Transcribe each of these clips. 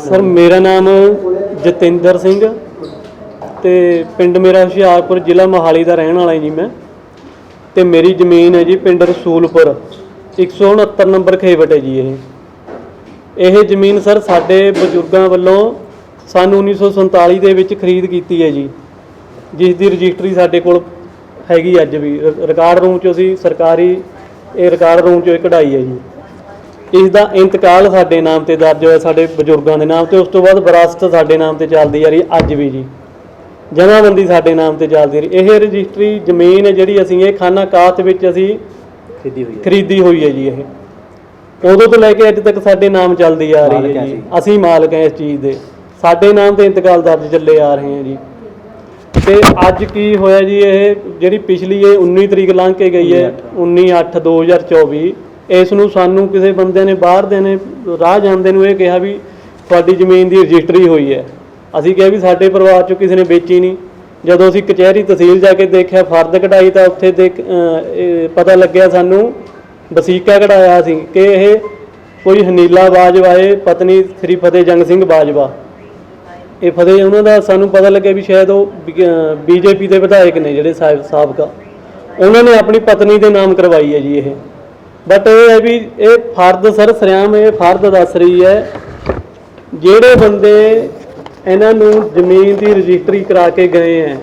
Sir, ਮੇਰਾ ਨਾਮ ਜਤਿੰਦਰ ਸਿੰਘ ਤੇ ਪਿੰਡ ਮੇਰਾ ਹੁਸ਼ਿਆਰਪੁਰ, ਜ਼ਿਲ੍ਹਾ ਮੋਹਾਲੀ ਦਾ ਰਹਿਣ ਵਾਲਾ ਜੀ ਮੈਂ। ਤੇ ਮੇਰੀ ਜ਼ਮੀਨ ਹੈ ਜੀ ਪਿੰਡ ਰਸੂਲਪੁਰ 169 ਨੰਬਰ ਖੇਵਟ ਹੈ ਜੀ ਇਹ। ਇਹ ਜ਼ਮੀਨ ਸਰ ਸਾਡੇ ਬਜ਼ੁਰਗਾਂ ਵੱਲੋਂ ਸਨ 1947 ਦੇ ਵਿੱਚ ਖਰੀਦ ਕੀਤੀ ਹੈ ਜੀ। ਜਿਸ ਦੀ ਰਜਿਸਟਰੀ ਸਾਡੇ ਕੋਲ ਹੈਗੀ ਅੱਜ ਵੀ। ਰਿਕਾਰਡ ਰੂਮ 'ਚ ਅਸੀਂ ਸਰਕਾਰੀ, ਇਹ ਰਿਕਾਰਡ ਰੂਮ 'ਚੋਂ ਕਢਾਈ ਹੈ ਜੀ। ਇਸ ਦਾ ਇੰਤਕਾਲ ਸਾਡੇ ਨਾਮ ਤੇ ਦਰਜ ਹੋਇਆ ਸਾਡੇ ਬਜ਼ੁਰਗਾਂ ਦੇ ਨਾਮ ਤੇ ਉਸ ਤੋਂ ਬਾਅਦ ਵਿਰਾਸਤ ਸਾਡੇ ਨਾਮ ਤੇ ਚੱਲਦੀ ਆ ਰਹੀ ਅੱਜ ਵੀ ਜੀ। ਜਮ੍ਹਾਂਬੰਦੀ ਸਾਡੇ ਨਾਮ ਤੇ ਚੱਲਦੀ ਰਹੀ ਇਹ ਰਜਿਸਟਰੀ ਜ਼ਮੀਨ ਹੈ ਜਿਹੜੀ ਅਸੀਂ ਇਹ ਖਾਨਾ ਕਾਤ ਵਿੱਚ ਅਸੀਂ ਖਰੀਦੀ ਹੋਈ ਹੈ। ਖਰੀਦੀ ਹੋਈ ਹੈ ਜੀ ਇਹ। ਉਦੋਂ ਤੋਂ ਲੈ ਕੇ ਅੱਜ ਤੱਕ ਸਾਡੇ ਨਾਮ ਚੱਲਦੀ ਆ ਰਹੀ ਹੈ ਜੀ। ਅਸੀਂ। ਮਾਲਕ ਹਾਂ ਇਸ ਚੀਜ਼ ਦੇ। ਸਾਡੇ ਨਾਮ ਤੇ ਇੰਤਕਾਲ ਦਰਜ ਚੱਲੇ ਆ ਰਹੇ ਹਾਂ ਜੀ। ਤੇ ਅੱਜ ਕੀ ਹੋਇਆ ਜੀ ਇਹ ਜਿਹੜੀ ਪਿਛਲੀ ਇਹ 19 ਤਰੀਕ ਲੰਘ ਕੇ ਗਈ ਹੈ 19/8/2024 ਇਸ ਨੂੰ ਸਾਨੂੰ ਕਿਸੇ ਬੰਦੇ ਨੇ ਬਾਹਰ ਦੇ ਨੇ ਰਾਹ ਜਾਂਦੇ ਨੂੰ ਇਹ ਕਿਹਾ ਵੀ ਤੁਹਾਡੀ ਜ਼ਮੀਨ ਦੀ ਰਜਿਸਟਰੀ ਹੋਈ ਹੈ। ਅਸੀਂ ਕਿਹਾ ਵੀ ਸਾਡੇ ਪਰਿਵਾਰ ਚੋਂ ਕਿਸੇ ਨੇ ਵੇਚੀ ਨਹੀਂ। ਜਦੋਂ ਅਸੀਂ ਕਚਹਿਰੀ ਤਹਿਸੀਲ ਜਾ ਕੇ ਦੇਖਿਆ, ਫਰਦ ਕਢਾਈ ਤਾਂ ਉੱਥੇ ਦੇਖ ਇਹ ਪਤਾ ਲੱਗਿਆ ਸਾਨੂੰ, ਵਸੀਕਾ ਕਢਾਇਆ ਸੀ ਕਿ ਇਹ ਕੋਈ ਹਨੀਲਾ ਬਾਜਵਾ ਹੈ ਪਤਨੀ ਸ੍ਰੀ ਫਤਿਹ ਜੰਗ ਸਿੰਘ ਬਾਜਵਾ। ਇਹ ਫਤਿਹ, ਉਹਨਾਂ ਦਾ ਸਾਨੂੰ ਪਤਾ ਲੱਗਿਆ ਵੀ ਸ਼ਾਇਦ ਉਹ ਬੀਜੇਪੀ ਦੇ ਵਿਧਾਇਕ ਨੇ ਜਿਹੜੇ ਸਾਹਿਬ ਸਾਬਕਾ। ਉਹਨਾਂ ਨੇ ਆਪਣੀ ਪਤਨੀ ਦੇ ਨਾਮ ਕਰਵਾਈ ਹੈ ਜੀ ਇਹ। ਬਟ ਇਹ ਹੈ ਵੀ ਇਹ ਫਰਦ ਸਰ ਸਰਿਆਮ ਇਹ ਫਰਦ ਦੱਸ ਰਹੀ ਹੈ, ਜਿਹੜੇ ਬੰਦੇ ਇਹਨਾਂ ਨੂੰ ਜ਼ਮੀਨ ਦੀ ਰਜਿਸਟਰੀ ਕਰਾ ਕੇ ਗਏ ਹੈ,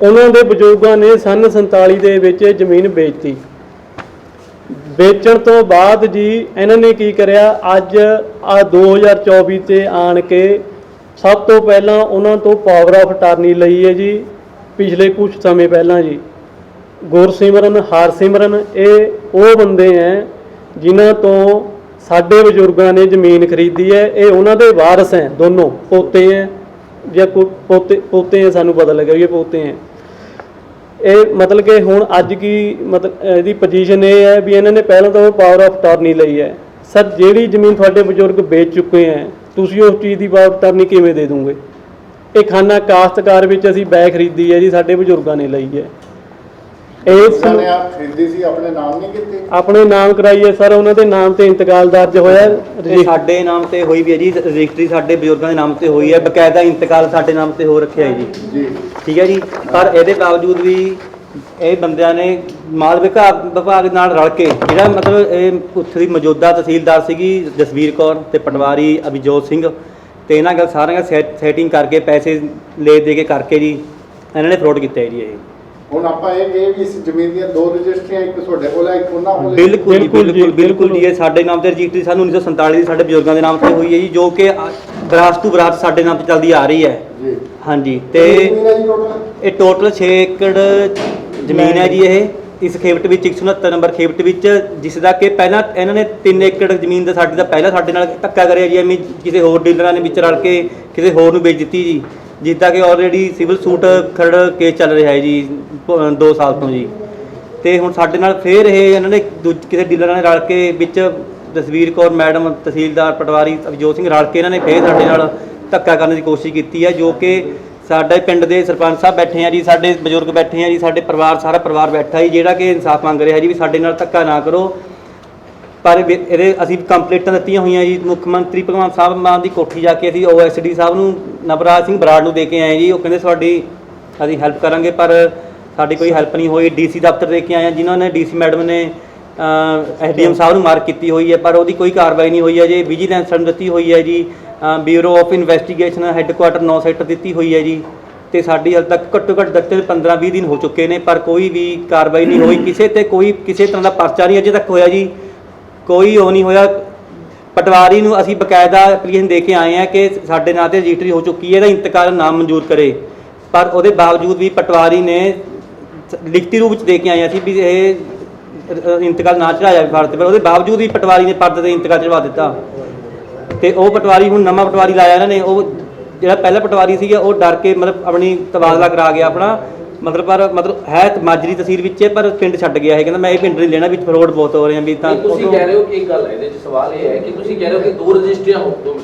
ਉਹਨਾਂ ਦੇ ਬਜ਼ੁਰਗਾਂ ਨੇ ਸਨ 47 ਦੇ ਵਿੱਚ ਇਹ ਜ਼ਮੀਨ ਵੇਚਤੀ। ਵੇਚਣ ਤੋਂ ਬਾਅਦ ਜੀ ਇਹਨਾਂ ਨੇ ਕੀ ਕਰਿਆ, ਅੱਜ ਆ 2024 ਤੇ ਆਣ ਕੇ ਸਭ ਤੋਂ ਪਹਿਲਾਂ ਉਹਨਾਂ ਤੋਂ ਪਾਵਰ ਆਫ ਅਟਾਰਨੀ ਲਈ ਹੈ ਜੀ, ਪਿਛਲੇ ਕੁਝ ਸਮੇਂ ਪਹਿਲਾਂ ਜੀ। ਗੁਰਸਿਮਰਨ ਹਰਸਿਮਰਨ ਇਹ ਉਹ ਬੰਦੇ ਹੈ ਜਿਨ੍ਹਾਂ ਤੋਂ ਸਾਡੇ ਬਜ਼ੁਰਗਾਂ ਨੇ ਜ਼ਮੀਨ ਖਰੀਦੀ ਹੈ ਇਹ ਉਹਨਾਂ ਦੇ ਵਾਰਸ ਹੈ ਦੋਨੋਂ ਪੋਤੇ ਹੈ ਜਾਂ ਕੋਈ ਪੋਤੇ ਪੋਤੇ ਹੈ ਸਾਨੂੰ ਪਤਾ ਲੱਗਿਆ ਵੀ ਇਹ ਪੋਤੇ ਹੈ ਇਹ ਮਤਲਬ ਕਿ ਹੁਣ ਅੱਜ ਕੀ ਮਤਲਬ ਇਹਦੀ ਪੋਜੀਸ਼ਨ ਇਹ ਹੈ ਵੀ ਇਹਨਾਂ ਨੇ ਪਹਿਲਾਂ ਤਾਂ ਉਹ ਪਾਵਰ ਆਫ ਟਰਨੀ ਲਈ ਹੈ ਸਰ, ਜਿਹੜੀ ਜ਼ਮੀਨ ਤੁਹਾਡੇ ਬਜ਼ੁਰਗ ਵੇਚ ਚੁੱਕੇ ਹੈ ਤੁਸੀਂ ਉਸ ਚੀਜ਼ ਦੀ ਪਾਵਰ ਆਫ ਟਰਨੀ ਕਿਵੇਂ ਦੇ ਦੋਗੇ? ਇਹ ਖਾਨਾ ਕਾਸ਼ਤਕਾਰ ਵਿੱਚ ਅਸੀਂ ਬੈ ਖਰੀਦੀ ਹੈ ਜੀ, ਸਾਡੇ ਬਜ਼ੁਰਗਾਂ ਨੇ ਲਈ ਹੈ ਇਸ ਉਹਨਾਂ ਨੇ ਆਪ ਖਰੀਦੀ ਸੀ ਆਪਣੇ ਨਾਮ ਨਹੀਂ ਕੀਤੀ? ਆਪਣੇ ਨਾਮ ਕਰਾਈ ਹੈ ਸਰ ਉਹਨਾਂ ਦੇ ਨਾਮ ਤੇ ਇੰਤਕਾਲ ਦਰਜ ਹੋਇਆ ਇਹ ਰਜਿ- ਸਾਡੇ ਨਾਮ ਤੇ ਹੋਈ ਵੀ ਹੈ ਜੀ ਰਜਿਸਟਰੀ ਸਾਡੇ ਬਜ਼ੁਰਗਾਂ ਦੇ ਨਾਮ ਤੇ ਹੋਈ ਹੈ ਬਕਾਇਦਾ ਇੰਤਕਾਲ ਸਾਡੇ ਨਾਮ ਤੇ ਹੋ ਰੱਖਿਆ ਹੈ ਜੀ। ਜੀ। ਠੀਕ ਹੈ ਜੀ ਪਰ ਇਹਦੇ ਬਾਵਜੂਦ ਵੀ ਇਹ ਬੰਦਿਆਂ ਨੇ ਮਾਲ ਵਿਭਾਗ ਵਿਭਾਗ ਨਾਲ ਰਲ ਕੇ ਜਿਹੜਾ ਮਤਲਬ ਇਹ ਉੱਥੇ ਦੀ ਮੌਜੂਦਾ ਤਹਿਸੀਲਦਾਰ ਸੀਗੀ ਜਸਵੀਰ ਕੌਰ ਤੇ ਪਟਵਾਰੀ ਅਭਿਜੋਤ ਸਿੰਘ ਤੇ ਇਹਨਾਂ ਗੱਲ ਸਾਰਿਆਂ ਸੈਟਿੰਗ ਕਰਕੇ ਪੈਸੇ ਲੈ ਦੇ ਕੇ ਕਰਕੇ ਜੀ ਇਹਨਾਂ ਨੇ ਫਰੋਡ ਕੀਤਾ ਹੈ ਜੀ ਇਹ। ਹੁਣ ਆਪਾਂ ਇਹ ਇਹ ਵੀ ਇਸ ਜ਼ਮੀਨ ਦੀਆਂ ਦੋ ਰਜਿਸਟਰੀਆਂ ਇੱਕ ਤੁਹਾਡੇ ਕੋਲ ਹੈ ਇੱਕ ਉਹਨਾਂ ਕੋਲ ਹੈ। ਬਿਲਕੁਲ ਜੀ ਬਿਲਕੁਲ ਬਿਲਕੁਲ ਬਿਲਕੁਲ ਜੀ। ਇਹ ਸਾਡੇ ਨਾਮ ਤੇ ਰਜਿਸਟਰੀ ਸਾਨੂੰ 1947 ਦੀ ਸਾਡੇ ਬਜ਼ੁਰਗਾਂ ਦੇ ਨਾਮ ਤੇ ਹੋਈ ਹੈ ਜੀ ਜੋ ਕਿ ਵਿਰਾਸਤ ਤੋਂ ਵਿਰਾਸਤ ਸਾਡੇ ਨਾਮ ਤੇ ਚੱਲਦੀ ਆ ਰਹੀ ਹੈ। ਜੀ। ਹਾਂਜੀ ਤੇ ਤੇ ਜ਼ਮੀਨ ਹੈ ਜੀ ਟੋਟਲ ਇਹ ਟੋਟਲ 6 ਏਕੜ ਜ਼ਮੀਨ ਹੈ ਜੀ ਇਹ। ਇਸ ਖੇਵਟ ਵਿੱਚ 169 ਨੰਬਰ ਖੇਵਟ ਵਿੱਚ ਜਿਸ ਦਾ ਕਿ ਪਹਿਲਾਂ ਇਹਨਾਂ ਨੇ 3 ਏਕੜ ਜ਼ਮੀਨ ਦਾ ਸਾਡੀ ਦਾ ਪਹਿਲਾਂ ਸਾਡੇ ਨਾਲ ਧੱਕਾ ਕਰਿਆ ਜੀ ਐਵੇਂ ਕਿਸੇ ਹੋਰ ਡੀਲਰਾਂ ਨੇ ਵਿੱਚ ਰਲ ਕੇ ਕਿਸੇ ਹੋਰ ਨੂੰ ਵੇਚ ਦਿੱਤੀ ਜੀ। ਜਿੱਦਾਂ ਕਿ already civil suit Kharar case ਚੱਲ ਰਿਹਾ ਹੈ ਜੀ 2 ਸਾਲ ਤੋਂ ਜੀ। ਤੇ ਹੁਣ ਸਾਡੇ ਨਾਲ ਫੇਰ ਇਹ ਇਹਨਾਂ ਨੇ ਦੂਜ- ਕਿਸੇ ਡੀਲਰਾਂ ਨੇ ਰਲ ਕੇ ਵਿੱਚ ਜਸਵੀਰ ਕੌਰ, ਮੈਡਮ, ਤਹਿਸੀਲਦਾਰ ਪਟਵਾਰੀ ਅਭਿਜੋਤ ਸਿੰਘ ਰਲ ਕੇ ਇਹਨਾਂ ਨੇ ਫੇਰ ਸਾਡੇ ਨਾਲ ਧੱਕਾ ਕਰਨ ਦੀ ਕੋਸ਼ਿਸ਼ ਕੀਤੀ ਹੈ, ਜੋ ਕਿ ਸਾਡੇ ਪਿੰਡ ਦੇ ਸਰਪੰਚ ਸਾਹਿਬ ਬੈਠੇ ਆ ਜੀ, ਸਾਡੇ ਬਜ਼ੁਰਗ ਬੈਠੇ ਆ ਜੀ, ਸਾਡੇ ਪਰਿਵਾਰ, ਸਾਰਾ ਪਰਿਵਾਰ ਬੈਠਾ ਜੀ, ਜਿਹੜਾ ਕਿ ਇਨਸਾਫ ਮੰਗ ਰਿਹਾ ਜੀ ਵੀ ਸਾਡੇ ਨਾਲ ਧੱਕਾ ਨਾ ਕਰੋ। ਪਰ ਵੀ ਇਹਦੇ ਅਸੀਂ ਕੰਪਲੀਟਾਂ ਦਿੱਤੀਆਂ ਹੋਈਆਂ ਜੀ, ਮੁੱਖ ਮੰਤਰੀ ਭਗਵੰਤ ਸਾਹਿਬ ਮਾਨ ਦੀ ਕੋਠੀ ਜਾ ਕੇ ਅਸੀਂ ਓਐਸਡੀ ਸਾਹਿਬ ਨੂੰ, ਨਵਰਾਜ ਸਿੰਘ ਬਰਾੜ ਨੂੰ ਦੇ ਕੇ ਆਏ ਜੀ, ਉਹ ਕਹਿੰਦੇ ਤੁਹਾਡੀ ਅਸੀਂ ਹੈਲਪ ਕਰਾਂਗੇ, ਪਰ ਸਾਡੀ ਕੋਈ ਹੈਲਪ ਨਹੀਂ ਹੋਈ। ਡੀਸੀ ਦਫ਼ਤਰ ਦੇ ਕੇ ਆਏ ਆ ਜਿਨ੍ਹਾਂ ਨੇ ਡੀਸੀ ਮੈਡਮ ਨੇ ਐਸਡੀਐਮ ਸਾਹਿਬ ਨੂੰ ਮਾਰਕ ਕੀਤੀ ਹੋਈ ਹੈ, ਪਰ ਉਹਦੀ ਕੋਈ ਕਾਰਵਾਈ ਨਹੀਂ ਹੋਈ ਹੈ ਜੀ। ਵਿਜੀਲੈਂਸ ਨੂੰ ਦਿੱਤੀ ਹੋਈ ਹੈ ਜੀ bureau of investigation headquarter 9 sector ਦਿੱਤੀ ਹੋਈ ਹੈ ਜੀ। ਤੇ ਸਾਡੀ ਹਾਲ ਤੱਕ ਘੱਟੋ ਘੱਟ ਦਿੱਤੇ 15 20 ਦਿਨ ਹੋ ਚੁੱਕੇ ਨੇ, ਪਰ ਕੋਈ ਵੀ ਕਾਰਵਾਈ ਨਹੀਂ ਹੋਈ। ਕਿਸੇ ਤੇ ਕੋਈ, ਕਿਸੇ ਤਰ੍ਹਾਂ ਦਾ ਪਰਚਾ ਨਹੀਂ ਅਜੇ ਤੱਕ ਹੋਇਆ ਜੀ। ਕੋਈ ਉਹ ਨਹੀਂ ਹੋਇਆ। ਪਟਵਾਰੀ ਨੂੰ ਅਸੀਂ ਬਕਾਇਦਾ ਐਪਲੀਕੇਸ਼ਨ ਦੇ ਕੇ ਆਏ ਆ ਕਿ ਸਾਡੇ ਨਾਂ ਤੇ ਰਜਿਸਟਰੀ ਹੋ ਚੁੱਕੀ ਹੈ, ਇਹਦਾ ਇੰਤਕਾਲ ਨਾ ਮਨਜ਼ੂਰ ਕਰੇ। ਪਰ ਉਹਦੇ ਬਾਵਜੂਦ ਵੀ ਪਟਵਾਰੀ ਨੇ ਲਿਖਤੀ ਰੂਪ ਵਿੱਚ ਦੇ ਕੇ ਆਏ ਅਸੀਂ ਵੀ ਇਹ ਇੰਤਕਾਲ ਨਾ ਚੜਾਇਆ ਫਰਦ ਪਰ ਉਹਦੇ ਬਾਵਜੂਦ ਵੀ ਪਟਵਾਰੀ ਨੇ ਫਰਦ ਤੇ ਇੰਤਕਾਲ ਚੜਵਾ ਦਿੱਤਾ। ਤੇ ਉਹ ਪਟਵਾਰੀ ਹੁਣ ਨਵਾਂ ਪਟਵਾਰੀ ਲਾਇਆ ਇਹਨਾਂ ਨੇ। ਉਹ ਜਿਹੜਾ ਪਹਿਲਾ ਪਟਵਾਰੀ ਸੀਗਾ, ਉਹ ਡਰ ਕੇ ਮਤਲਬ ਆਪਣੀ ਤਬਾਦਲਾ ਕਰਾ ਗਿਆ ਆਪਣਾ। ਮਤਲਬ ਪਰ ਮਤਲਬ ਹੈ ਤਾਂ ਮਾਜਰੀ ਤਹਿਸੀਲ ਵਿੱਚ ਹੈ ਪਰ ਪਿੰਡ ਛੱਡ ਗਿਆ ਹੈ ਕਹਿੰਦਾ ਮੈਂ ਇਹ ਪਿੰਡ ਨਹੀਂ ਲੈਣਾ ਵਿੱਚ ਫਰੋਡ ਬਹੁਤ ਹੋ ਰਹੇ ਆ ਵੀ ਤਾਂ ਨਹੀਂ, ਤੁਸੀਂ ਕਹਿ ਰਹੇ ਹੋ ਕਿ ਇੱਕ ਗੱਲ ਹੈ ਇਹਦੇ ਵਿੱਚ ਸਵਾਲ ਇਹ ਹੈ ਕਿ ਤੁਸੀਂ ਕਹਿ ਰਹੇ ਹੋ ਕਿ ਦੋ ਰਜਿਸਟਰੀਆਂ ਹੋ ਦੋ।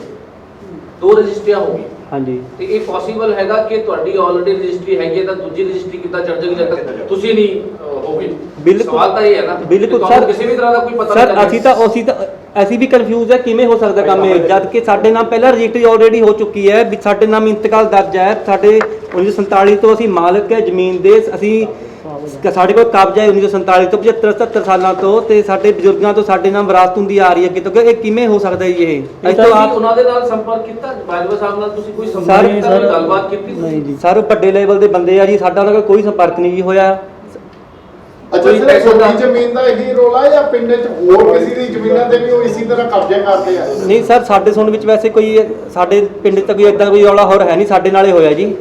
ਦੋ ਰਜਿਸਟਰੀਆਂ ਹੋ ਗਈ ਹਾਂਜੀ। ਤੇ ਇਹ ਪੋਸੀਬਲ ਹੈਗਾ ਕਿ ਤੁਹਾਡੀ ਆਲਰੇਡੀ ਰਜਿਸਟਰੀ ਹੈਗੀ ਹੈ ਤਾਂ ਦੂਜੀ ਰਜਿਸਟਰੀ ਕਿੱਦਾਂ ਚੜ ਜਾਏਗੀ ਜਦ ਤੱਕ ਤੁਸੀਂ ਨਹੀਂ ਅਹ, ਹੋਗੇ ਬਿਲਕੁਲ। ਸਵਾਲ ਤਾਂ ਇਹ ਹੈ ਨਾ ਕਿ ਬਿਲਕੁਲ ਤੁਹਾਨੂੰ ਸਰ ਕਿਸੇ ਵੀ ਤਰ੍ਹਾਂ ਦਾ ਕੋਈ ਪਤਾ ਸਰ ਨਹੀਂ ਅਸੀਂ ਤਾਂ ਅਸੀਂ ਤਾਂ ਅਸੀਂ ਵੀ ਕਨਫਿਊਜ਼ ਹੈ ਕਿਵੇਂ ਹੋ ਸਕਦਾ ਕੰਮ ਇਹ? ਜਦ ਕਿ ਸਾਡੇ ਨਾਮ ਪਹਿਲਾਂ ਰਜਿਸਟਰੀ ਆਲਰੇਡੀ ਹੋ ਚੁੱਕੀ ਹੈ ਵੀ ਸਾਡੇ ਨਾਮ ਇੰਤਕਾਲ ਦਰਜ ਹੈ ਸਾਡੇ 1947 ਤੋਂ ਅਸੀਂ ਮਾਲਕ ਹੈ ਜ਼ਮੀਨ ਦੇ ਅਸੀਂ ਸਾਡੇ ਕੋਲ ਕਬਜ਼ਾ ਹੈ 1947 ਤੋਂ 75 77 ਸਾਲਾਂ ਤੋਂ ਤੇ ਸਾਡੇ ਬਜ਼ੁਰਗਾਂ ਤੋਂ ਸਾਡੇ ਨਾਮ ਵਿਰਾਸਤ ਹੁੰਦੀ ਆ ਰਹੀ ਹੈ ਕਿਤੋਂ ਕਿ ਇਹ ਕਿਵੇਂ ਹੋ ਸਕਦਾ ਜੀ ਇਹ? ਅਸੀਂ ਆਪ ਉਹਨਾਂ ਦੇ ਨਾਲ ਸੰਪਰਕ ਕੀਤਾ ਬਾਜਵਾ ਸਾਹਿਬ ਨਾਲ ਤੁਸੀਂ ਕੋਈ ਸੰਪਰਕ ਕੀਤਾ ਗੱਲਬਾਤ ਕੀਤੀ ਨਹੀਂ ਜੀ। ਸਰ ਵੱਡੇ ਲੈਵਲ ਦੇ ਬੰਦੇ ਆ ਜੀ ਸਾਡਾ ਉਹਨਾਂ ਨਾਲ ਕੋਈ ਸੰਪਰਕ ਨਹੀਂ ਜੀ ਹੋਇਆ। ਅੱਛਾ ਕੋਈ ਸਿਰਫ ਪੈਸੇ ਦਾ- ਤੁਹਾਡੀ ਜ਼ਮੀਨ ਦਾ ਇਹੀ ਰੋਲਾ ਜਾਂ ਪਿੰਡ 'ਚ ਹੋਰ ਕਿਸੇ ਦੀ ਜ਼ਮੀਨਾਂ ਤੇ ਵੀ ਉਹ ਇਸੇ ਤਰ੍ਹਾਂ ਕਬਜ਼ਾ ਕਰਦੇ ਆ? ਨਹੀਂ ਸਰ ਸਾਡੇ ਸੁਣ ਵਿੱਚ ਵੈਸੇ ਕੋਈ ਸਾਡੇ ਪਿੰਡ 'ਚ ਤਾਂ ਕੋਈ ਇਦਾਂ ਕੋਈ ਰੌਲਾ ਹੋਰ ਹੈ ਨਹੀਂ ਸਾਡੇ ਨਾਲੇ ਹੋਇਆ ਜੀ।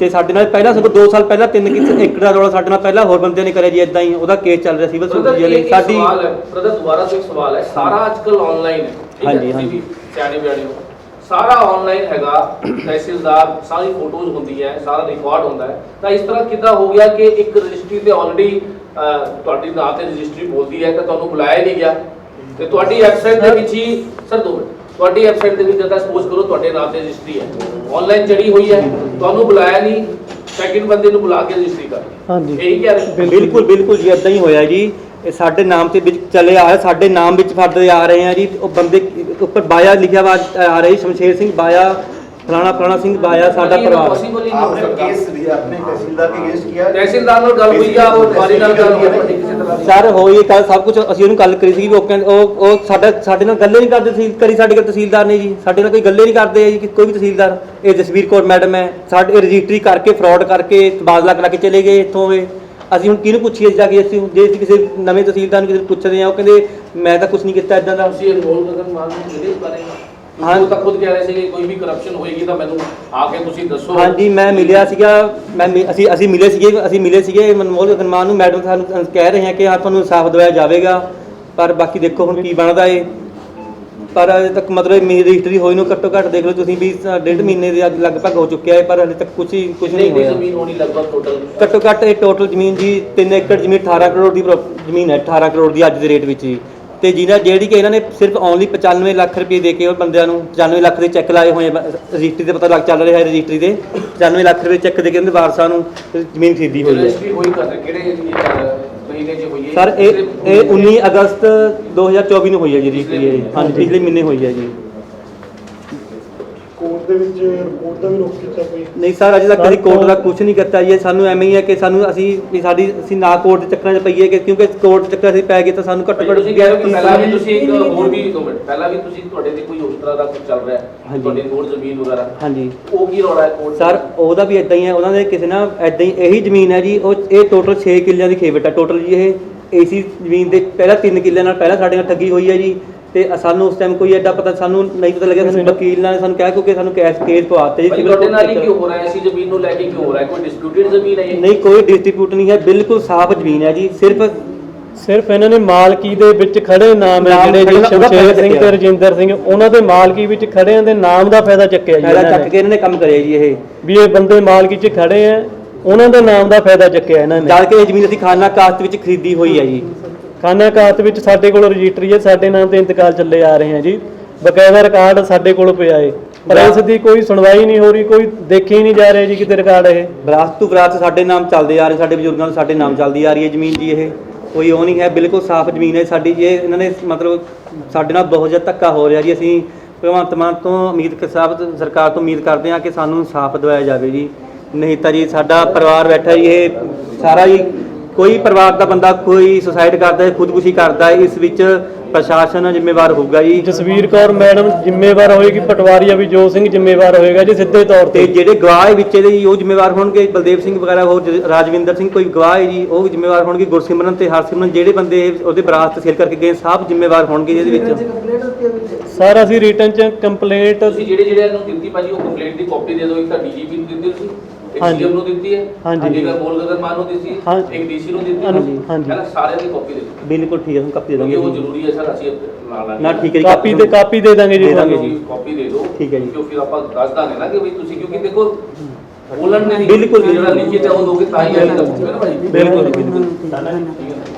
ਤੇ ਸਾਡੇ ਨਾਲ ਪਹਿਲਾਂ ਸਗੋਂ 2 ਸਾਲ ਪਹਿਲਾਂ ਤਿੰਨ ਕਿ ਏਕੜ ਦਾ ਰੌਲਾ ਸਾਡੇ ਨਾਲ ਪਹਿਲਾਂ ਹੋਰ ਬੰਦਿਆਂ ਨੇ ਕਰਿਆ ਜੀ ਇਦਾਂ ਹੀ ਉਹਦਾ ਕੇਸ ਚੱਲ ਰਿਹਾ ਸਿਵਲ ਲਈ ਇੱਕ ਸਾਡੀ ਸਵਾਲ ਹੈ ਬ੍ਰਦਰ ਦੁਬਾਰਾ ਤੋਂ ਇੱਕ ਸਵਾਲ ਹੈ। ਸਾਰਾ ਅੱਜਕੱਲ ਆਨਲਾਈਨ ਹੈ। ਠੀਕ ਹੈ? ਹਾਂਜੀ, ਤੁਸੀਂ ਹਾਂਜੀ। ਵੀ ਸਿਆਣੇ ਬਿਆਣੇ ਹੋ। ਸਾਰਾ ਆਨਲਾਈਨ ਹੈਗਾ ਤਹਿਸੀਲਦਾਰ ਸਾਰੀ ਫੋਟੋਜ਼ ਹੁੰਦੀ ਹੈ ਸਾਰਾ ਰਿਕਾਰਡ ਹੁੰਦਾ ਹੈ। ਤਾਂ ਇਸ ਤਰ੍ਹਾਂ ਕਿੱਦਾਂ ਹੋ ਗਿਆ ਕਿ ਇੱਕ ਰਜਿਸਟਰੀ ਤੇ ਆਲਰੇਡੀ ਤੁਹਾਡੀ ਨਾਂ ਤੇ ਰਜਿਸਟਰੀ ਬੋਲਦੀ ਹੈ ਤਾਂ ਤੁਹਾਨੂੰ ਬੁਲਾਇਆ ਨਹੀਂ ਗਿਆ? ਤੇ ਤੁਹਾਡੀ ਵੈਬਸਾਈਟ ਦੇ ਵਿੱਚ ਹੀ ਸਰ ਦੋ ਮਿੰਟ। ਤੁਹਾਡੀ ਐਬਸੈਂਟ ਦੇ ਵਿੱਚ ਜਦਾ ਸਪੋਜ਼ ਕਰੋ ਤੁਹਾਡੇ ਨਾਮ ਤੇ ਰਜਿਸਟਰੀ ਹੈ। ਆਨਲਾਈਨ ਚੜੀ ਹੋਈ ਹੈ ਤੁਹਾਨੂੰ ਬੁਲਾਇਆ ਨਹੀਂ ਸੈਕਿੰਡ ਬੰਦੇ ਨੂੰ ਬੁਲਾ ਕੇ ਰਜਿਸਟਰੀ ਕਰ ਹਾਂਜੀ। ਇਹੀ ਕਹਿ ਰਹੇ ਬਿਲਕੁਲ ਬਿਲਕੁਲ। ਜੀ ਇਦਾਂ ਹੀ ਹੋਇਆ ਜੀ। ਇਹ ਸਾਡੇ ਨਾਮ ਤੇ ਵਿੱਚ ਚਲੇ ਆ ਸਾਡੇ ਨਾਮ ਵਿੱਚ ਫੜਦੇ ਆ ਰਹੇ ਆ ਜੀ। ਉਹ ਬੰਦੇ ਉੱਪਰ ਬਾਇਆ ਲਿਖਿਆ ਵਾ ਆ ਰਹੀ ਸ਼ਮਸ਼ੇਰ ਸਿੰਘ ਬਾਇਆ ਫਲਾਣਾ ਫਲਾਣਾ ਸਿੰਘ ਬਾਇਆ ਸਾਡਾ ਪਰਿਵਾਰ। ਆਪਨੇ ਕੇਸ ਲਿਆ ਆਪਣੇ ਤਹਿਸੀਲਦਾਰ ਕੇਸ ਕੀਤਾ ਤਹਿਸੀਲਦਾਰ ਨਾਲ ਗੱਲ ਹੋਈ ਆ ਉਹ ਵਾਰੀ ਨਾਲ ਗੱਲ ਹੋਈ ਸਰ, ਹੋਈ ਕੱਲ ਸਭ ਕੁਝ ਅਸੀਂ ਉਹਨੂੰ ਗੱਲ ਕਰੀ ਸੀ ਉਹ ਕਹਿੰਦੇ ਉਹ ਉਹ ਸਾਡਾ, ਸਾਡੇ ਨਾਲ ਗੱਲੇ ਨਹੀਂ ਕਰਦੇ ਸੀ ਕਰੀ ਸਾਡੇ ਕੋਲ ਤਹਿਸੀਲਦਾਰ ਨੇ ਜੀ। ਸਾਡੇ ਨਾਲ ਕੋਈ ਗੱਲੇ ਨਹੀਂ ਕਰਦੇ ਜੀ ਕੋਈ ਵੀ ਤਹਿਸੀਲਦਾਰ। ਇਹ ਜਸਵੀਰ ਕੌਰ ਮੈਡਮ ਹੈ। ਸਾਡੇ ਰਜਿਸਟਰੀ ਕਰਕੇ, ਫਰਾਡ ਕਰਕੇ, ਤਬਾਦਲਾ ਕਰਾ ਕੇ ਚਲੇ ਗਏ ਇੱਥੋਂ ਇਹ। ਅਸੀਂ ਹੁਣ ਕਿਹਨੂੰ ਪੁੱਛੀਏ ਜਾ ਕੇ ਅਸੀਂ ਜੇ ਅਸੀਂ ਕਿਸੇ ਨਵੇਂ ਤਹਿਸੀਲਦਾਰ ਨੂੰ ਕਿਸੇ ਨੂੰ ਪੁੱਛਦੇ ਆ ਉਹ ਕਹਿੰਦੇ, ਮੈਂ ਤਾਂ ਕੁਝ ਨਹੀਂ ਕੀਤਾ ਇਦਾਂ ਦਾ। ਤੁਸੀਂ ਅਨਮੋਲ ਗਗਨ ਮਾਨ ਨੂੰ ਮਿਲੇ ਬਾਰੇ ਹਾਂ। ਤਾਂ ਖੁਦ ਕਹਿ ਰਹੇ ਸੀ ਕਿ ਕੋਈ ਵੀ ਕਰਪਸ਼ਨ ਹੋਏਗੀ ਤਾਂ ਮੈਨੂੰ ਆ ਕੇ ਤੁਸੀਂ ਦੱਸੋ। ਹਾਂਜੀ ਮੈਂ ਮਿਲਿਆ ਸੀਗਾ ਮੈਂ ਮਿ- ਅਸੀਂ ਅਸੀਂ ਮਿਲੇ ਸੀਗੇ ਅਸੀਂ ਮਿਲੇ ਸੀਗੇ ਮਨਮੋਹਨ ਗਗਨਮਾਨ ਨੂੰ ਮੈਡਮ ਸਾਨੂੰ ਕਹਿ ਰਹੇ ਹਾਂ ਕਿ ਹਾਂ ਤੁਹਾਨੂੰ ਇਨਸਾਫ ਦਿਵਾਇਆ ਜਾਵੇਗਾ ਪਰ ਬਾਕੀ ਦੇਖੋ ਹੁਣ ਕੀ ਬਣਦਾ ਏ। ਪਰ ਅਜੇ ਤੱਕ ਮਤਲਬ ਮੇਰੀ ਰਜਿਸਟਰੀ ਹੋਈ ਨੂੰ ਘੱਟੋ ਘੱਟ ਦੇਖ ਲਓ ਤੁਸੀਂ ਵੀ ਡੇਢ ਮਹੀਨੇ ਦੇ ਲਗਭਗ ਹੋ ਚੁੱਕਿਆ ਹੈ ਪਰ ਹਲੇ ਤੱਕ ਕੁਝ ਹੀ ਕੁਝ ਨਹੀਂ ਹੋਇਆ। ਜ਼ਮੀਨ ਹੋਣੀ ਲਗਭਗ ਟੋਟਲ ਘੱਟੋ ਘੱਟ ਇਹ ਟੋਟਲ ਜ਼ਮੀਨ ਜੀ 3 ਏਕੜ ਜ਼ਮੀਨ 18 ਕਰੋੜ ਦੀ ਪ੍ਰੋ- ਜ਼ਮੀਨ ਹੈ 18 ਕਰੋੜ ਦੀ ਅੱਜ ਦੇ ਰੇਟ ਵਿੱਚ ਜੀ। ਤੇ ਜਿਹਨਾਂ ਜਿਹੜੀ ਕਿ ਇਹਨਾਂ ਨੇ ਸਿਰਫ ਓਨਲੀ 95 ਲੱਖ ਰੁਪਏ ਦੇ ਕੇ ਉਹ ਬੰਦਿਆਂ ਨੂੰ 95 ਲੱਖ ਦੇ ਚੈੱਕ ਲਾਏ ਹੋਏ ਰਜਿਸਟਰੀ ਤੇ ਪਤਾ ਲੱਗ ਚੱਲ ਰਿਹਾ ਹੈ ਰਜਿਸਟਰੀ ਦੇ 95 ਲੱਖ ਰੁਪਏ ਚੈੱਕ ਦੇ ਕੇ ਉਹਦੇ ਵਾਰਸਾਂ ਨੂੰ ਜ਼ਮੀਨ ਖਰੀਦੀ ਹੋਈ ਹੈ। ਸਰ ਇਹ ਇਹ 19 ਅਗਸਤ 2024 ਨੂੰ ਹੋਈ ਹੈ ਜੀ ਰਜਿਸਟਰੀ ਹਾਂਜੀ ਪਿਛਲੇ ਮਹੀਨੇ ਹੋਈ ਹੈ ਜੀ। ਦੇ ਵਿੱਚ ਰਿਪੋਰਟ ਦਾ ਵੀ ਰੋਕ ਕੀਤਾ ਕੋਈ? ਨਹੀਂ ਸਰ ਅਜੇ ਤੱਕ ਕਦੀ ਕੋਰਟ ਦਾ ਕੁਝ ਨਹੀਂ ਕੀਤਾ ਜੀ। ਇਹ ਸਾਨੂੰ ਐਵੇਂ ਹੀ ਹੈ ਕਿ ਸਾਨੂੰ ਅਸੀਂ ਵੀ ਸਾਡੀ ਅਸੀਂ ਨਾ ਕੋਰਟ ਦੇ ਚੱਕਰਾਂ 'ਚ ਪਈਏ ਕਿ ਕਿਉਂਕਿ ਕੋਰਟ ਦੇ ਚੱਕਰ ਅਸੀਂ ਪੈ ਗਏ ਤਾਂ ਸਾਨੂੰ ਘੱਟੋ ਘੱਟ ਤੁਸੀਂ ਕਹਿ ਰਹੇ ਹੋ ਕਿ ਪਹਿਲਾਂ ਵੀ ਤੁਸੀਂ ਇੱਕ ਹੋਰ ਵੀ ਦੋ ਮਿੰਟ ਪਹਿਲਾਂ ਵੀ ਤੁਸੀਂ ਤੁਹਾਡੇ ਤੇ ਕੋਈ ਉਸ ਤਰ੍ਹਾਂ ਦਾ ਕੁਝ ਚੱਲ ਰਿਹਾ ਹੈ। ਤੁਹਾਡੀ ਕੋਲ ਜ਼ਮੀਨ ਵਗੈਰਾ। ਹਾਂਜੀ। ਉਹ ਕੀ ਰੌਲਾ ਹੈ ਕੋਰਟ ਸਰ ਉਹਦਾ ਵੀ ਇਦਾਂ ਹੀ ਹੈ ਉਹਨਾਂ ਦੇ ਕਿਸੇ ਨਾਲ ਇਦਾਂ ਹੀ ਇਹੀ ਜ਼ਮੀਨ ਹੈ ਜੀ ਉਹ ਇਹ ਟੋਟਲ 6 ਕਿੱਲਿਆਂ ਦੀ ਖੇਵਟ ਹੈ ਟੋਟਲ ਜੀ ਇਹ। ਏਸੀ ਜ਼ਮੀਨ ਦੇ ਪਹਿਲਾਂ 3 ਕਿੱਲਿਆਂ ਨਾਲ ਪਹਿਲਾਂ ਸਾਡੇ ਨਾਲ ਠੱਗੀ ਹੋਈ ਹੈ ਜੀ ਤੇ ਸਾਨੂੰ ਉਸ ਟਾਈਮ ਕੋਈ ਐਡਾ ਪਤਾ ਸਾਨੂੰ ਨਹੀਂ ਪਤਾ ਲੱਗਿਆ ਸਾਨੂੰ ਵਕੀਲ ਨਾਲ ਸਾਨੂੰ ਕਹਿ ਕਿਉਂਕਿ ਸਾਨੂੰ ਕੈਸ਼ ਕੇਸ ਪਵਾਤੇ ਜੀ ਤੁਹਾਡੇ ਨਾਲ ਹੀ ਕਿਉਂ ਹੋ ਰਿਹਾ ਹੈ ਐਸੀ ਜ਼ਮੀਨ ਨੂੰ ਲੈ ਕੇ ਕਿਉਂ ਹੋ ਰਿਹਾ? ਹੈ ਕੋਈ ਡਿਸਪਿਊਟਡ ਜ਼ਮੀਨ ਹੈ ਇਹ? ਨਹੀਂ ਕੋਈ ਡਿਸਟ੍ਰੀਬਿਊਟ ਨਹੀਂ ਹੈ ਬਿਲਕੁਲ ਸਾਫ਼ ਜ਼ਮੀਨ ਹੈ ਜੀ ਸਿਰਫ ਸਿਰਫ ਇਹਨਾਂ ਨੇ ਮਾਲਕੀ ਦੇ ਵਿੱਚ ਖੜੇ ਨਾਮ ਹੈ ਨਾਮ ਜਿਹੜੇ ਜੀ ਖੜੇ- ਉਹਦਾ ਸ਼ਮਸ਼ੇਰ ਫਾਇਦਾ ਸਿੰਘ ਤੇ ਚੱਕਿਆ। ਰਜਿੰਦਰ ਸਿੰਘ ਉਹਨਾਂ ਦੇ ਮਾਲਕੀ ਵਿੱਚ ਖੜਿਆਂ ਦੇ ਨਾਮ ਦਾ ਫਾਇਦਾ ਚੱਕਿਆ ਜੀ ਫਾਇਦਾ ਇਹਨਾਂ ਚੱਕ ਨੇ। ਕੇ ਇਹਨਾਂ ਨੇ ਕੰਮ ਕਰਿਆ ਜੀ ਇਹ। ਵੀ ਇਹ ਬੰਦੇ ਮਾਲਕੀ 'ਚ ਖੜੇ ਆ ਉਹਨਾਂ ਦੇ ਨਾਮ ਦਾ ਫਾਇਦਾ ਚੱਕਿਆ ਇਹਨਾਂ ਨੇ। ਜਦ ਕਿ ਇਹ ਜ਼ਮੀਨ ਅਸੀਂ ਖਾਨਾ ਕਾਸਤ ਵਿੱਚ ਖਰੀਦੀ ਹੋਈ ਹੈ ਜੀ। ਖਾਨਾ ਕਾਤ ਵਿੱਚ ਸਾਡੇ ਕੋਲ ਰਜਿਸਟਰੀ ਹੈ ਸਾਡੇ ਨਾਮ ਤੇ ਇੰਤਕਾਲ ਚੱਲੇ ਆ ਰਹੇ ਆ ਜੀ। ਬਕਾਇਦਾ ਰਿਕਾਰਡ ਸਾਡੇ ਕੋਲ ਪਿਆ ਏ ਪਰ ਇਸ ਦੀ ਕੋਈ ਸੁਣਵਾਈ ਨਹੀਂ ਹੋ ਰਹੀ ਕੋਈ ਦੇਖੀ ਹੀ ਨਹੀਂ ਜਾ ਰਿਹਾ ਜੀ ਕਿਤੇ ਰਿਕਾਰਡ ਇਹ। ਵਿਰਾਸਤ ਤੋਂ ਵਿਰਾਸਤ ਸਾਡੇ ਨਾਮ ਚੱਲਦੇ ਆ ਰਹੇ ਸਾਡੇ ਬਜ਼ੁਰਗਾਂ ਨੂੰ ਸਾਡੇ ਨਾਮ ਚੱਲਦੀ ਆ ਰਹੀ ਹੈ ਜ਼ਮੀਨ ਜੀ ਇਹ। ਕੋਈ ਉਹ ਨਹੀਂ ਹੈ ਬਿਲਕੁਲ ਸਾਫ਼ ਜ਼ਮੀਨ ਹੈ ਸਾਡੀ ਇਹ ਇਹਨਾਂ ਨੇ ਮਤਲਬ ਸਾਡੇ ਨਾਲ ਬਹੁਤ ਜ਼ਿਆਦਾ ਧੱਕਾ ਹੋ ਰਿਹਾ ਜੀ। ਅਸੀਂ ਭਗਵੰਤ ਮਾਨ ਤੋਂ ਉਮੀਦ ਕਰ ਸਾਹਿਬ ਤੋਂ- ਸਰਕਾਰ ਤੋਂ ਉਮੀਦ ਕਰਦੇ ਹਾਂ ਕਿ ਸਾਨੂੰ ਇਨਸਾਫ ਦਿਵਾਇਆ ਜਾਵੇ ਜੀ। ਨਹੀਂ ਤਾਂ ਜੀ ਸਾਡਾ ਪਰਿਵਾਰ ਬੈਠਾ ਜੀ ਇਹ ਸਾਰਾ ਜੀ ਕੋਈ ਪਰਿਵਾਰ ਦਾ ਬੰਦਾ ਕੋਈ ਸੁਸਾਈਡ ਕਰਦਾ ਹੈ ਖੁਦਕੁਸ਼ੀ ਕਰਦਾ ਹੈ ਇਸ ਵਿੱਚ ਪ੍ਰਸ਼ਾਸਨ ਜ਼ਿੰਮੇਵਾਰ ਹੋਊਗਾ ਜੀ। ਜਸਵੀਰ ਕੌਰ ਮੈਡਮ ਜ਼ਿੰਮੇਵਾਰ ਹੋਏਗੀ ਪਟਵਾਰੀ ਅਭਿਜੋਤ ਸਿੰਘ ਜ਼ਿੰਮੇਵਾਰ ਹੋਏਗਾ ਜੀ ਸਿੱਧੇ ਤੌਰ ਤੇ। ਤੇ ਜਿਹੜੇ ਗਵਾਹ ਵਿੱਚ ਇਹਦੇ ਜੀ ਉਹ ਜ਼ਿੰਮੇਵਾਰ ਹੋਣਗੇ ਬਲਦੇਵ ਸਿੰਘ ਵਗੈਰਾ ਹੋਰ ਜ- ਰਾਜਵਿੰਦਰ ਸਿੰਘ ਕੋਈ ਗਵਾਹ ਹੈ ਜੀ ਉਹ ਵੀ ਜ਼ਿੰਮੇਵਾਰ ਹੋਣਗੇ ਗੁਰਸਿਮਰਨ ਤੇ ਹਰਸਿਮਰਨ ਜਿਹੜੇ ਬੰਦੇ ਉਹਦੇ ਬਰਾਸਤ ਸੇਲ ਕਰਕੇ ਗਏ ਸਭ ਜ਼ਿੰਮੇਵਾਰ ਹੋਣਗੇ ਜੀ ਇਹਦੇ ਵਿੱਚ। ਸਰ ਅਸੀਂ ਰਿਟਰਨ 'ਚ ਕੰਪਲੇਂਟ ਤੁਸੀਂ ਜਿਹੜੇ ਜਿਹੜੇ ਨੂੰ ਦਿੱਤੀ ਭਾਜੀ ਉਹ ਕੰਪਲੇਂਟ ਦੀ ਕਾਪੀ ਦੇ ਦਿਓ ਇੱਕ ਤਾਂ ਡੀਜੀਪੀ ਨੂੰ ਦਿੱਤੀ ਤੁਸੀਂ। ਇੱਕ ਹਾਂਜੀ। ਸੀਐਮ ਨੂੰ ਦਿੱਤੀ ਹੈ ਹਾਂਜੀ। ਇੱਕ ਬੋਲ ਗਗਨ ਮਾਨ ਨੂੰ ਦਿੱਤੀ ਹਾਂ। ਇੱਕ ਡੀਸੀ ਨੂੰ ਦਿੱਤੀ ਹਾਂਜੀ, ਹਾਂਜੀ। ਹੈ ਨਾ ਸਾਰਿਆਂ ਦੀ ਕਾਪੀ ਦੇ ਦਿਓ ਬਿਲਕੁਲ ਠੀਕ ਹੈ ਹੁਣ ਕਾਪੀ ਦੇ ਕਿਉਂਕਿ ਦਾਂਗੇ ਉਹ ਜ਼ਰੂਰੀ ਹੈ ਸਰ ਅਸੀਂ ਨਾਲ ਨਾ ਠੀਕ ਹੈ ਜੀ ਕਾਪੀ ਤੇ ਕਾਪੀ ਦੇ ਦਾਂਗੇ ਜੀ ਦੇ ਦਾਂਗੇ ਤੁਹਾਨੂੰ ਜੀ। ਕਾਪੀ ਦੇ ਦਿਓ ਠੀਕ ਹੈ ਜੀ। ਕਿਉਂਕਿ ਫਿਰ ਆਪਾਂ ਦੱਸ ਦਾਂਗੇ ਨਾ ਕਿ ਵੀ ਤੁਸੀਂ ਕਿਉਂਕਿ ਦੇਖੋ ਬੋਲਣ ਨਹੀਂ ਬਿਲਕੁਲ, ਜਿਹੜਾ ਬਿਲਕੁਲ। ਲਿਖੀ ਚਾਹੋ ਦੋਗੇ ਤਾਂ ਹੀ ਆਏਗਾ ਨਾ ਭਾਈ ਬਿਲਕੁਲ ਬਿਲਕੁਲ ਠੀਕ ਹੈ